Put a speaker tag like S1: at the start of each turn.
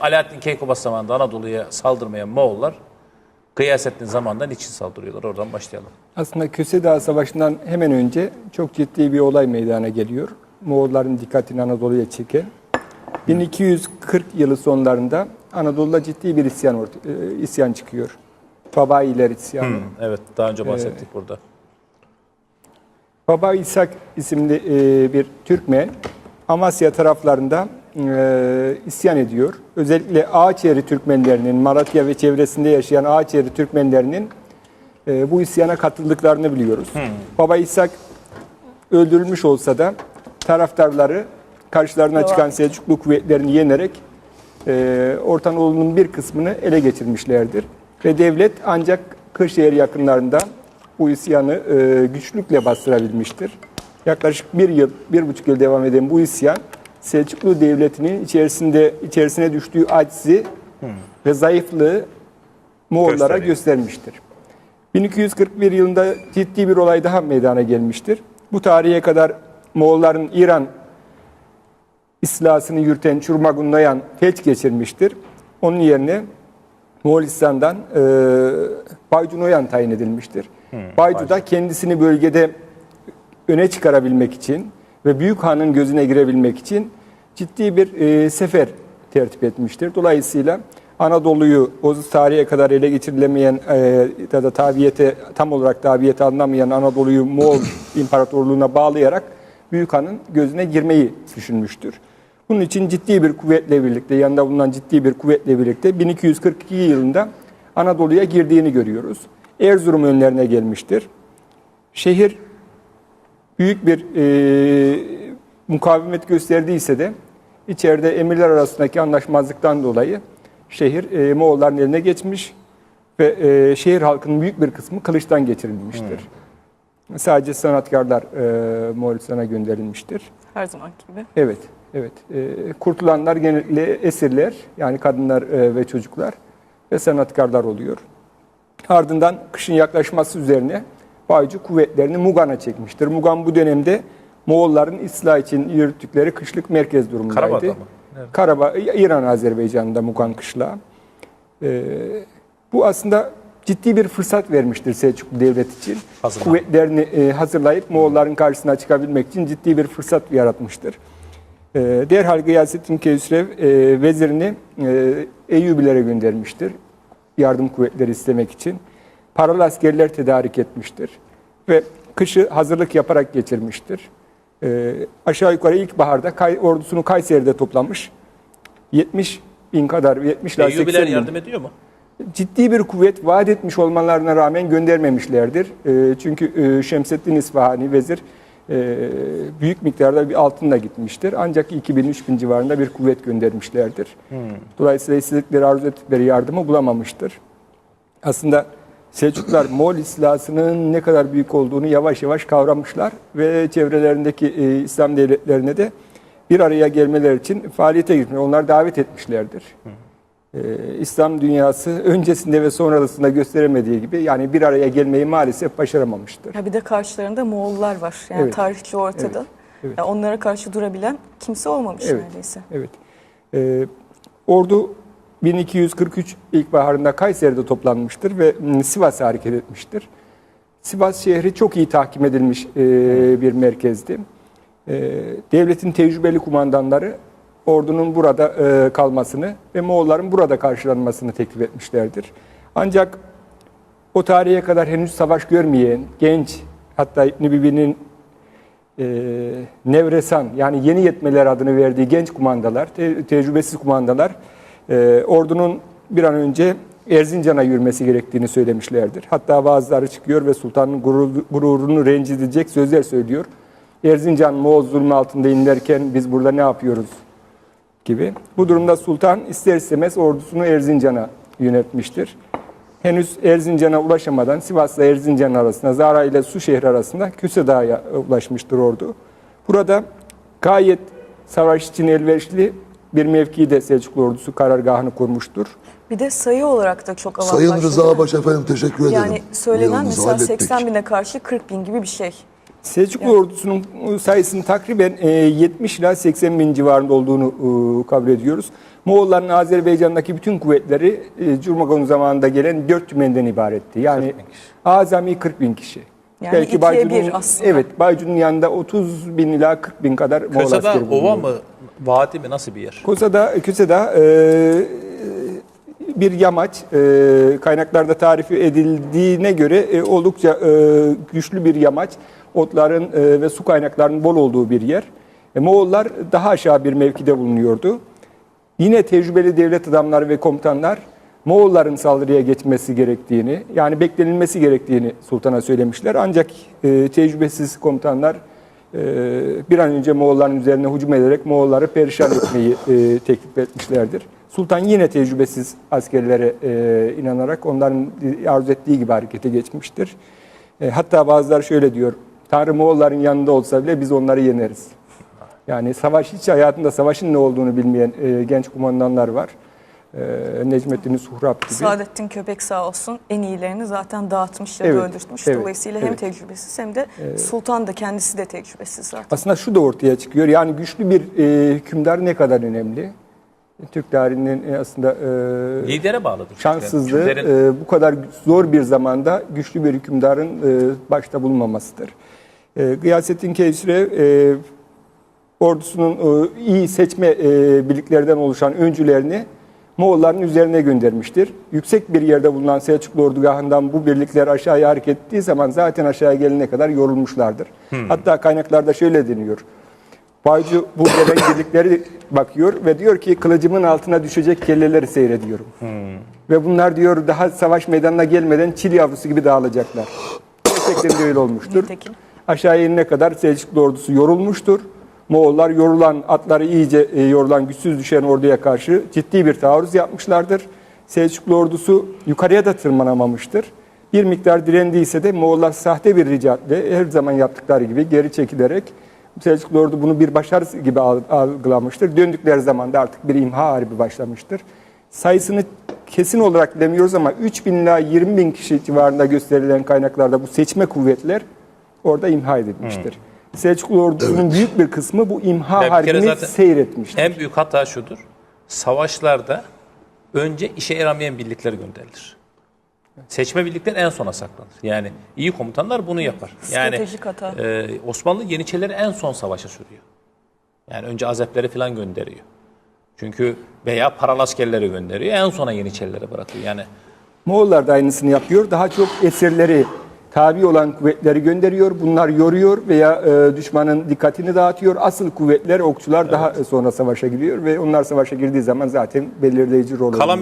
S1: Alaaddin Keykubat zamanında Anadolu'ya saldırmayan Moğollar Gıyasettin zamanında niçin saldırıyorlar? Oradan başlayalım.
S2: Aslında Köse Dağı Savaşı'ndan hemen önce çok ciddi bir olay meydana geliyor. Moğolların dikkatini Anadolu'ya çeken. 1240 yılı sonlarında Anadolu'da ciddi bir isyan orta- e, isyan çıkıyor. Fabailer isyanı.
S1: Evet daha önce bahsettik burada.
S2: Baba İshak isimli e, bir Türkmen Amasya taraflarında e, isyan ediyor. Özellikle Ağaçyeri Türkmenlerinin, Malatya ve çevresinde yaşayan Ağaçyeri Türkmenlerinin e, bu isyana katıldıklarını biliyoruz. Baba İshak öldürülmüş olsa da taraftarları karşılarına çıkan Selçuklu kuvvetlerini yenerek e, Orta Anadolu'nun bir kısmını ele geçirmişlerdir. Ve devlet ancak Kırşehir yakınlarında bu isyanı e, güçlükle bastırabilmiştir. Yaklaşık bir yıl, bir buçuk yıl devam eden bu isyan Selçuklu Devleti'nin içerisinde içerisine düştüğü aczi ve zayıflığı Moğollara göstermiştir. 1241 yılında ciddi bir olay daha meydana gelmiştir. Bu tarihe kadar Moğolların İran istilasını yürüten Çurmagunlayan felç geçirmiştir. Onun yerine Moğolistan'dan e, Baycu Noyan tayin edilmiştir. Baycu da kendisini bölgede öne çıkarabilmek için ve Büyük Han'ın gözüne girebilmek için ciddi bir e, sefer tertip etmiştir. Dolayısıyla Anadolu'yu o tarihe kadar ele geçirilemeyen e, ya da tabiyete tam olarak tabiyete alınamayan Anadolu'yu Moğol İmparatorluğu'na bağlayarak Büyük Han'ın gözüne girmeyi düşünmüştür. Bunun için ciddi bir kuvvetle birlikte, yanında bulunan ciddi bir kuvvetle birlikte 1242 yılında Anadolu'ya girdiğini görüyoruz. Erzurum önlerine gelmiştir. Şehir büyük bir e, mukavemet gösterdiyse de içeride emirler arasındaki anlaşmazlıktan dolayı şehir e, Moğolların eline geçmiş ve e, şehir halkının büyük bir kısmı kılıçtan geçirilmiştir. Sadece sanatkarlar e, Moğolistan'a gönderilmiştir.
S3: Her zaman gibi.
S2: Evet, evet. E, kurtulanlar genellikle esirler, yani kadınlar e, ve çocuklar ve sanatkarlar oluyor. Ardından kışın yaklaşması üzerine Baycu kuvvetlerini Mugan'a çekmiştir. Mugan bu dönemde Moğolların ıslah için yürüttükleri kışlık merkez durumundaydı.
S1: Karabağ'da mı?
S2: Karabağ, İran Azerbaycan'da Mugan kışlağı. E, bu aslında ciddi bir fırsat vermiştir Selçuklu Devlet için.
S1: Hazırlan.
S2: Kuvvetlerini e, hazırlayıp Moğolların karşısına çıkabilmek için ciddi bir fırsat yaratmıştır. E, derhal Gıyasettin Keyhüsrev e, vezirini e, Eyyubilere göndermiştir. Yardım kuvvetleri istemek için. Paralı askerler tedarik etmiştir. Ve kışı hazırlık yaparak geçirmiştir. E, aşağı yukarı ilkbaharda Kay, ordusunu Kayseri'de toplamış. 70 bin kadar, 70 ila 80
S1: Eyyubiler
S2: bin
S1: yardım ediyor mu?
S2: ciddi bir kuvvet vaat etmiş olmalarına rağmen göndermemişlerdir. E, çünkü e, Şemseddin İsfahani vezir e, büyük miktarda bir altınla gitmiştir. Ancak 2000-3000 civarında bir kuvvet göndermişlerdir. Dolayısıyla istedikleri arzu ettikleri yardımı bulamamıştır. Aslında Selçuklular Moğol istilasının ne kadar büyük olduğunu yavaş yavaş kavramışlar ve çevrelerindeki e, İslam devletlerine de bir araya gelmeler için faaliyete girmiş. Onlar davet etmişlerdir. Ee, İslam dünyası öncesinde ve sonrasında gösteremediği gibi yani bir araya gelmeyi maalesef başaramamıştır.
S3: Ya bir de karşılarında Moğollar var. Yani
S2: Evet.
S3: tarihçi ortada.
S2: Evet, evet.
S3: Yani onlara karşı durabilen kimse olmamış
S2: Evet.
S3: neredeyse.
S2: Evet. Ee, ordu 1243 ilkbaharında Kayseri'de toplanmıştır ve mm, Sivas'a hareket etmiştir. Sivas şehri çok iyi tahkim edilmiş e, bir merkezdi. Devletin tecrübeli kumandanları ordunun burada e, kalmasını ve Moğolların burada karşılanmasını teklif etmişlerdir. Ancak o tarihe kadar henüz savaş görmeyen genç hatta İbn Bibi'nin e, Nevresan yani yeni yetmeler adını verdiği genç kumandalar, te- tecrübesiz kumandalar e, ordunun bir an önce Erzincan'a yürümesi gerektiğini söylemişlerdir. Hatta bazıları çıkıyor ve sultanın gurur- gururunu rencide edecek sözler söylüyor. Erzincan Moğol zulmü altında inlerken biz burada ne yapıyoruz gibi. Bu durumda sultan ister istemez ordusunu Erzincan'a yönetmiştir. Henüz Erzincan'a ulaşamadan Sivas'la Erzincan arasında, Zara ile Su şehri arasında Küse Dağı'ya ulaşmıştır ordu. Burada gayet savaş için elverişli bir mevkide Selçuklu ordusu karargahını kurmuştur.
S3: Bir de sayı olarak da çok avantajlı.
S4: Sayın Rıza Baş efendim teşekkür ederim.
S3: Yani söylenen mesela
S4: hallettik.
S3: 80 bine karşı 40 bin gibi bir şey.
S2: Selçuklu ordusunun sayısının takriben e, 70 ila 80 bin civarında olduğunu e, kabul ediyoruz. Moğolların Azerbaycan'daki bütün kuvvetleri e, Curmagon zamanında gelen dört tümenden ibaretti. Yani
S1: 40 bin kişi.
S2: azami 40 bin kişi.
S3: Yani ikiye bir aslında.
S2: Evet, Baycun'un yanında 30 bin ila 40 bin kadar Moğol askeri
S1: ova
S2: bulunuyor.
S1: mı? Vadi mi? Nasıl bir yer?
S2: Kosada, Köseda e, bir yamaç. E, kaynaklarda tarifi edildiğine göre e, oldukça e, güçlü bir yamaç. Otların e, ve su kaynaklarının bol olduğu bir yer. E, Moğollar daha aşağı bir mevkide bulunuyordu. Yine tecrübeli devlet adamları ve komutanlar Moğolların saldırıya geçmesi gerektiğini, yani beklenilmesi gerektiğini sultana söylemişler. Ancak e, tecrübesiz komutanlar bir an önce Moğolların üzerine hücum ederek Moğolları perişan etmeyi e, teklif etmişlerdir. Sultan yine tecrübesiz askerlere e, inanarak onların arzu ettiği gibi harekete geçmiştir. E, hatta bazıları şöyle diyor, Tanrı Moğolların yanında olsa bile biz onları yeneriz. Yani savaş hiç hayatında savaşın ne olduğunu bilmeyen genç kumandanlar var. E, Necmettin Suhrab gibi.
S3: Saadettin Köpek sağ olsun en iyilerini zaten dağıtmış ya
S2: Evet,
S3: da öldürtmüş.
S2: evet,
S3: Dolayısıyla hem
S2: evet.
S3: tecrübesiz hem de sultan da kendisi de tecrübesiz zaten.
S2: Aslında şu da ortaya çıkıyor. Yani güçlü bir e, hükümdar ne kadar önemli? Türk tarihinin e, aslında e,
S1: Lidere bağlıdır.
S2: şanssızlığı
S1: Hükümlerin-
S2: e, bu kadar zor bir zamanda güçlü bir hükümdarın e, başta bulunmamasıdır. E, Gıyasettin Kevsire e, ordusunun e, iyi seçme e, birliklerden oluşan öncülerini Moğolların üzerine göndermiştir. Yüksek bir yerde bulunan Selçuklu ordugahından bu birlikler aşağıya hareket ettiği zaman zaten aşağıya gelene kadar yorulmuşlardır. Hatta kaynaklarda şöyle deniyor. Baycu bu gelen birlikleri bakıyor ve diyor ki kılıcımın altına düşecek kelleleri seyrediyorum. Ve bunlar diyor daha savaş meydanına gelmeden çil yavrusu gibi dağılacaklar. Gerçekten de öyle olmuştur.
S3: Nitekim.
S2: Aşağıya inene kadar Selçuklu ordusu yorulmuştur. Moğollar yorulan, atları iyice e, yorulan, güçsüz düşen orduya karşı ciddi bir taarruz yapmışlardır. Selçuklu ordusu yukarıya da tırmanamamıştır. Bir miktar direndiyse de Moğollar sahte bir ricatle her zaman yaptıkları gibi geri çekilerek Selçuklu ordu bunu bir başarı gibi al- algılamıştır. Döndükleri zaman da artık bir imha harbi başlamıştır. Sayısını kesin olarak bilemiyoruz ama 3 bin ila 20 bin kişi civarında gösterilen kaynaklarda bu seçme kuvvetler orada imha edilmiştir. Selçuklu ordusunun büyük bir kısmı bu imha
S1: Ya bir kere
S2: harbini seyretmiştir.
S1: En büyük hata şudur. Savaşlarda önce işe yaramayan birlikler gönderilir. Seçme birlikler en sona saklanır. Yani iyi komutanlar bunu yapar. Yani
S3: Stratejik hata.
S1: e, Osmanlı Yeniçerileri en son savaşa sürüyor. Yani önce Azepleri falan gönderiyor. Çünkü veya paralı askerleri gönderiyor. En sona Yeniçerileri bırakıyor. Yani
S2: Moğollar da aynısını yapıyor. Daha çok esirleri tabi olan kuvvetleri gönderiyor. Bunlar yoruyor veya e, düşmanın dikkatini dağıtıyor. Asıl kuvvetler, okçular daha sonra savaşa giriyor ve onlar savaşa girdiği zaman zaten belirleyici rol oynuyor.